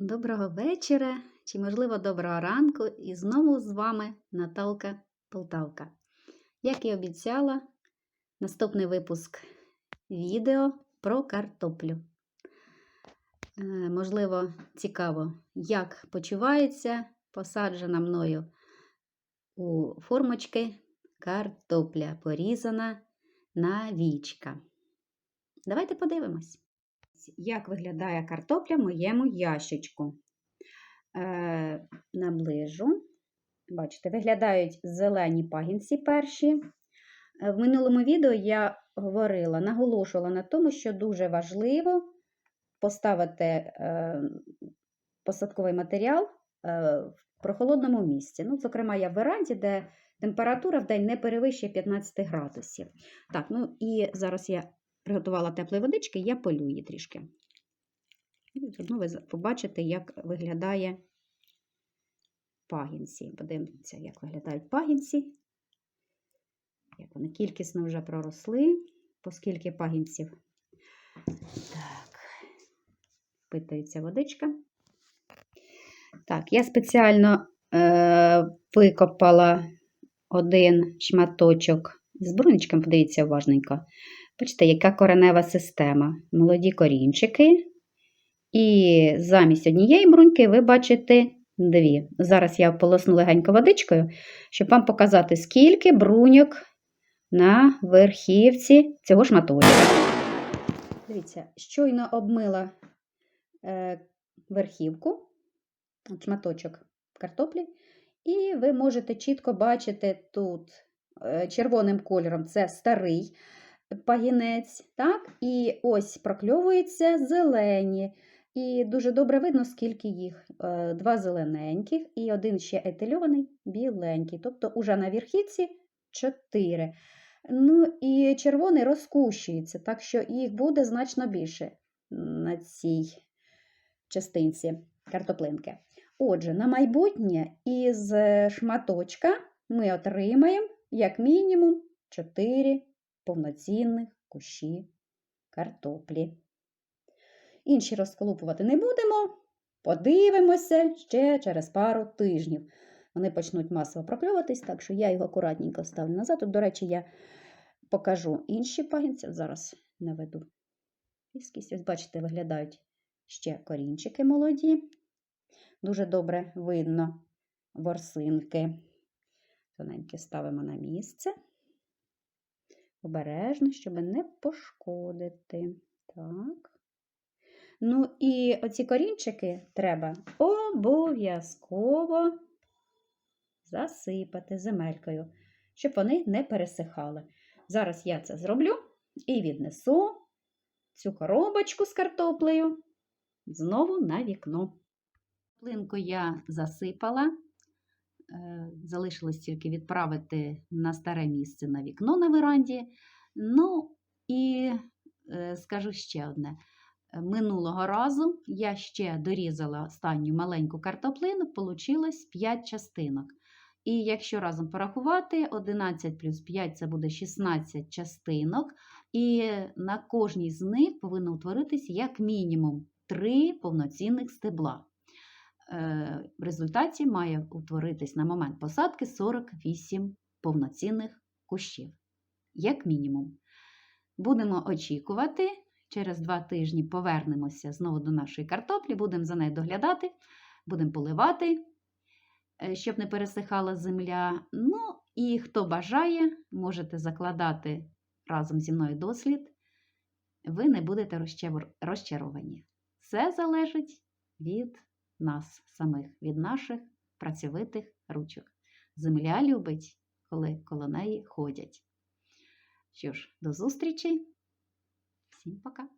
Доброго вечора чи, можливо, доброго ранку. І знову з вами Наталка Полтавка. Як і обіцяла, наступний випуск відео про картоплю. Е, Можливо, цікаво, як почувається посаджена мною у формочки картопля, порізана на вічка. Давайте подивимось як виглядає картопля в моєму ящичку. Е, наближу. Бачите, виглядають зелені пагінці перші. Е, В минулому відео я говорила, наголошувала на тому, що дуже важливо поставити е, посадковий матеріал е, в прохолодному місці. Ну, зокрема, я в веранді, де температура в день не перевищує 15 градусів. Так, ну і зараз я приготувала теплої водички, я полю її трішки. І заодно ви побачите, як виглядає пагінці. Подивимося, як виглядають пагінці. Як вони кількісно вже проросли, оскільки пагінців. Так, питається водичка. Так, я спеціально е, викопала один шматочок з бруничком, подивіться уважненько. Бачите, яка коренева система. Молоді корінчики. І замість однієї бруньки ви бачите дві. Зараз я полосну легенько водичкою, щоб вам показати, скільки бруньок на верхівці цього шматочка. Дивіться, щойно обмила е, верхівку, шматочок картоплі, і ви можете чітко бачити тут червоним кольором це старий пагінець, так? І ось прокльовуються зелені. І дуже добре видно, скільки їх. Е, Два зелененьких і один ще етильований біленький. Тобто уже на верхівці чотири. Ну і червоний розкущується, так що їх буде значно більше на цій частинці картоплинки. Отже, на майбутнє із шматочка ми отримаємо як мінімум 4 повноцінних кущі картоплі. Інші розколупувати не будемо, подивимося ще через пару тижнів. Вони почнуть масово прокльовуватись, так що я його акуратненько ставлю назад. Тут, до речі, я покажу інші пагінці. Зараз наведу. Ось, бачите, виглядають ще корінчики молоді. Дуже добре видно ворсинки. Тоненькі ставимо на місце. Обережно, щоб не пошкодити. Так. Ну, і оці корінчики треба обов'язково засипати земелькою, щоб вони не пересихали. Зараз я це зроблю і віднесу цю коробочку з картоплею знову на вікно. Плинку я засипала. Залишилось тільки відправити на старе місце на вікно на веранді. Ну, і скажу ще одне. Минулого разу я ще дорізала останню маленьку картоплину, вийшло 5 частинок. І якщо разом порахувати, 11 плюс 5 це буде 16 частинок, і на кожній з них повинно утворитись як мінімум 3 повноцінних стебла. В результаті має утворитись на момент посадки 48 повноцінних кущів, як мінімум. Будемо очікувати. Через два тижні повернемося знову до нашої картоплі, будемо за нею доглядати, будемо поливати, щоб не пересихала земля. Ну, і хто бажає, можете закладати разом зі мною дослід, ви не будете розчаровані. Все залежить від нас самих, від наших працьовитих ручок. Земля любить, коли коло неї ходять. Що ж, до зустрічі! Всім пока!